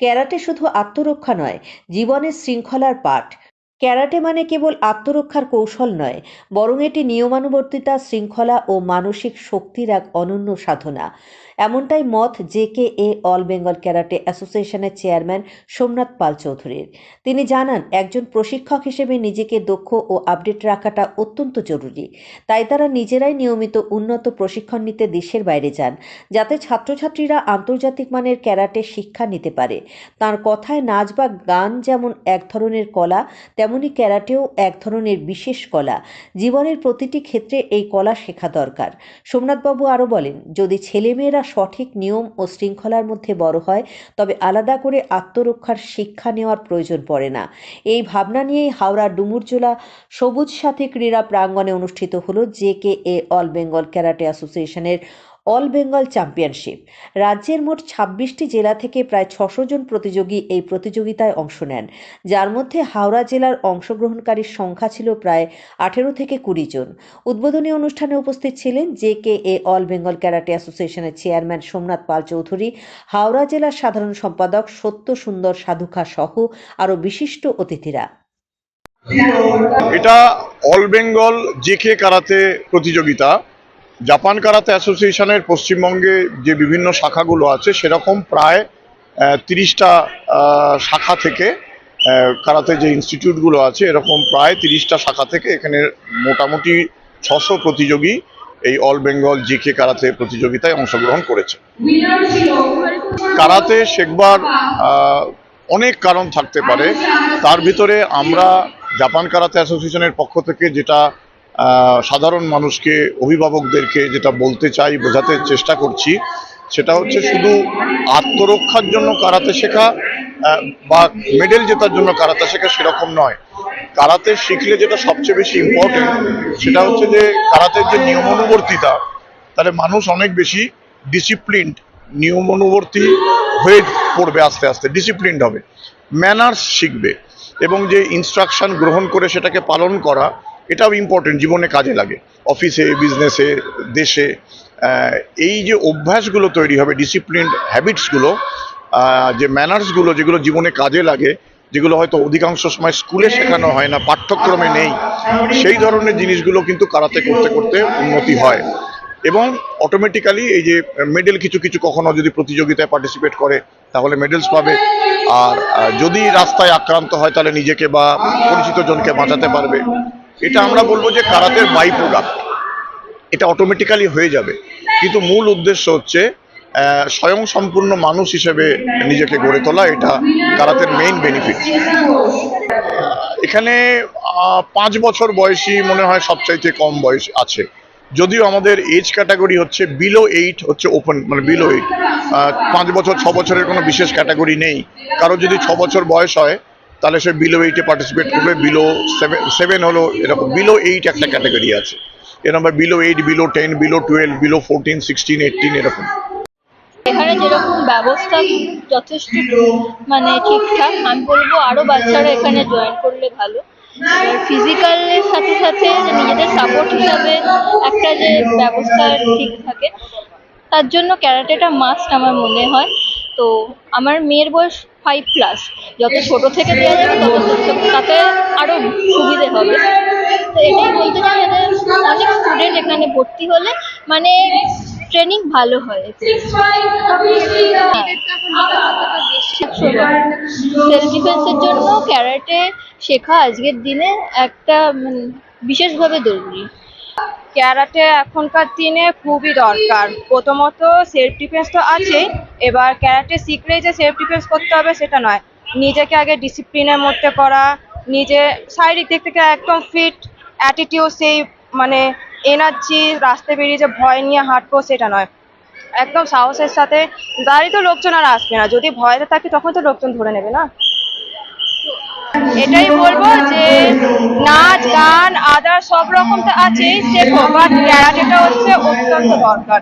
Karate শুধু আত্মরক্ষা নয় জীবনের শৃঙ্খলার পাঠ। ক্যারাটে মানে কেবল আত্মরক্ষার কৌশল নয়, বরং এটি নিয়মানুবর্তিতা, শৃঙ্খলা ও মানসিক শক্তির এক অনন্য সাধনা। এমনটাই মত J K A all Bengal karate অ্যাসোসিয়েশনের চেয়ারম্যান সোমনাথ পাল চৌধুরীর। তিনি জানান, একজন প্রশিক্ষক হিসেবে নিজেকে দক্ষ ও আপডেট রাখাটা অত্যন্ত জরুরি। তাই তারা নিজেরাই নিয়মিত উন্নত প্রশিক্ষণ নিতে দেশের বাইরে যান, যাতে ছাত্রছাত্রীরা আন্তর্জাতিক মানের ক্যারাটে শিক্ষা নিতে পারে। তার কথায় নাচ বা গান যেমন এক ধরনের কলা, তেমনি ক্যারাটেও এক ধরনের বিশেষ কলা। জীবনের প্রতিটি ক্ষেত্রে এই কলা শেখা দরকার। সোমনাথবাবু আরও বলেন, যদি ছেলেমেয়েরা সঠিক নিয়ম ও শৃঙ্খলার মধ্যে বড় হয়, তবে আলাদা করে আত্মরক্ষার শিক্ষা নেওয়ার প্রয়োজন পড়ে না। এই ভাবনা নিয়েই হাওড়া ডুমুরজোলা সবুজ সাথী ক্রীড়া প্রাঙ্গণে অনুষ্ঠিত হল J K A all Bengal karate অ্যাসোসিয়েশনের অল বেঙ্গল চ্যাম্পিয়নশিপ। রাজ্যের মোট ছাব্বিশটি জেলা থেকে প্রায় ছশো জন প্রতিযোগী এই প্রতিযোগিতায় অংশ নেন। যার মধ্যে হাওড়া জেলার অংশগ্রহণকারীর সংখ্যা ছিল প্রায় আঠেরো থেকে কুড়ি জন। উদ্বোধনী অনুষ্ঠানে উপস্থিত ছিলেন J K A all Bengal karate অ্যাসোসিয়েশনের চেয়ারম্যান সোমনাথ পাল চৌধুরী, হাওড়া জেলার সাধারণ সম্পাদক সত্য সুন্দর সাধুখা সহ আরও বিশিষ্ট অতিথিরা। এটা অল বেঙ্গল জেকে কারাতে প্রতিযোগিতা। জাপান কারাতে অ্যাসোসিয়েশনের পশ্চিমবঙ্গে যে বিভিন্ন শাখাগুলো আছে, সেরকম প্রায় তিরিশটা শাখা থেকে কারাতে যে ইনস্টিটিউটগুলো আছে, এরকম প্রায় তিরিশটা শাখা থেকে এখানে মোটামুটি ছশো প্রতিযোগী এই অল বেঙ্গল জেকে কারাতে প্রতিযোগিতায় অংশগ্রহণ করেছে। কারাতে শেখবার অনেক কারণ থাকতে পারে। তার ভিতরে আমরা জাপান কারাতে অ্যাসোসিয়েশনের পক্ষ থেকে যেটা সাধারণ মানুষকে, অভিভাবকদেরকে যেটা বলতে চাই, বোঝাতে চেষ্টা করছি, সেটা হচ্ছে শুধু আত্মরক্ষার জন্য কারাতে শেখা বা মেডেল জেতার জন্য কারাতে শেখা সেরকম নয়। কারাতে শিখলে যেটা সবচেয়ে বেশি ইম্পর্টেন্ট সেটা হচ্ছে যে কারাতের যে নিয়মানুবর্তিতা, তাহলে মানুষ অনেক বেশি ডিসিপ্লিনড নিয়মানুবর্তী হয়ে পড়বে আস্তে আস্তে ডিসিপ্লিনড হবে। ম্যানার্স শিখবে এবং যে ইনস্ট্রাকশন গ্রহণ করে সেটাকে পালন করা এটাও ইম্পর্টেন্ট জীবনে কাজে লাগে। অফিসে বিজনেসে দেশে এই যে অভ্যাসগুলো তৈরি হবে ডিসিপ্লিন হ্যাবিটসগুলো যে ম্যানার্সগুলো যেগুলো জীবনে কাজে লাগে, যেগুলো হয়তো অধিকাংশ সময় স্কুলে শেখানো হয় না, পাঠ্যক্রমে নেই, সেই ধরনের জিনিসগুলো কিন্তু কারাতে করতে করতে উন্নতি হয়। এবং অটোমেটিক্যালি এই যে মেডেল কিছু কিছু কখনো যদি প্রতিযোগিতায় পার্টিসিপেট করে, তাহলে মেডেলস পাবে। আর যদি রাস্তায় আক্রান্ত হয়, তাহলে নিজেকে বা পরিচিত জনকে বাঁচাতে পারবে। এটা আমরা বলব যে কারাতের বাই প্রোডাক্ট এটা অটোমেটিক্যালি হয়ে যাবে। কিন্তু মূল উদ্দেশ্য হচ্ছে স্বয়ং সম্পূর্ণ মানুষ হিসেবে নিজেকে গড়ে তোলা, এটা কারাতের মেইন বেনিফিট এখানে পাঁচ বছর বয়সী মনে হয় সবচাইতে কম বয়স আছে। যদিও আমাদের এজ ক্যাটাগরি হচ্ছে বিলো এইট হচ্ছে ওপেন মানে বিলো এইট পাঁচ বছর, ছ বছরের কোনো বিশেষ ক্যাটাগরি নেই। কারও যদি ছ বছর বয়স হয় তাহলে সে বিলো এইটে পার্টিসিপেট করবে বিলো সেভেন সেভেন হলো এরকম বিলো এইট একটা ক্যাটাগরি আছে। এরকম below eight below ten below twelve below fourteen sixteen eighteen এরকম। এখানে যেরকম ব্যবস্থা যথেষ্ট মানে ঠিকঠাক, আমি বলব আরও বাচ্চারা এখানে জয়েন করলে ভালো। ফিজিক্যালের সাথে সাথে নিজেদের সাপোর্ট হিসাবে একটা যে ব্যবস্থা ঠিক থাকে, তার জন্য ক্যারাটেটা মাস্ট আমার মনে হয়। তো আমার মেয়ের বয়স ফাইভ প্লাস যত ছোট থেকে দেওয়া যাবে তত তত- তাতে আরও সুবিধে হবে। তো এটাই বলতে চাই অনেক স্টুডেন্ট এখানে ভর্তি হলে মানে ট্রেনিং ভালো হয়। সেলফ ডিফেন্সের জন্য ক্যারাটে শেখা আজকের দিনে একটা বিশেষভাবে জরুরি। ক্যারাটে এখনকার দিনে খুবই দরকার। প্রথমত সেলফ ডিফেন্স তো আছেই এবার ক্যারাটে শিখলেই যে সেলফ ডিফেন্স করতে হবে সেটা নয়। নিজেকে আগে ডিসিপ্লিনের মধ্যে করা নিজে শারীরিক দিক থেকে একদম ফিট অ্যাটিটিউড সেই মানে এনার্জি রাস্তায় বেরিয়ে যে ভয় নিয়ে হাঁটবো সেটা নয়। একদম সাহসের সাথে, দাঁড়িয়ে তো লোকজন আর আসবে না। যদি ভয়তে থাকি তখন তো লোকজন ধরে নেবে না। এটাই বলব যে নাচ, গান আদার সব রকম তো আছেই শেখো বাট ক্যারাটেটা হচ্ছে অত্যন্ত দরকার।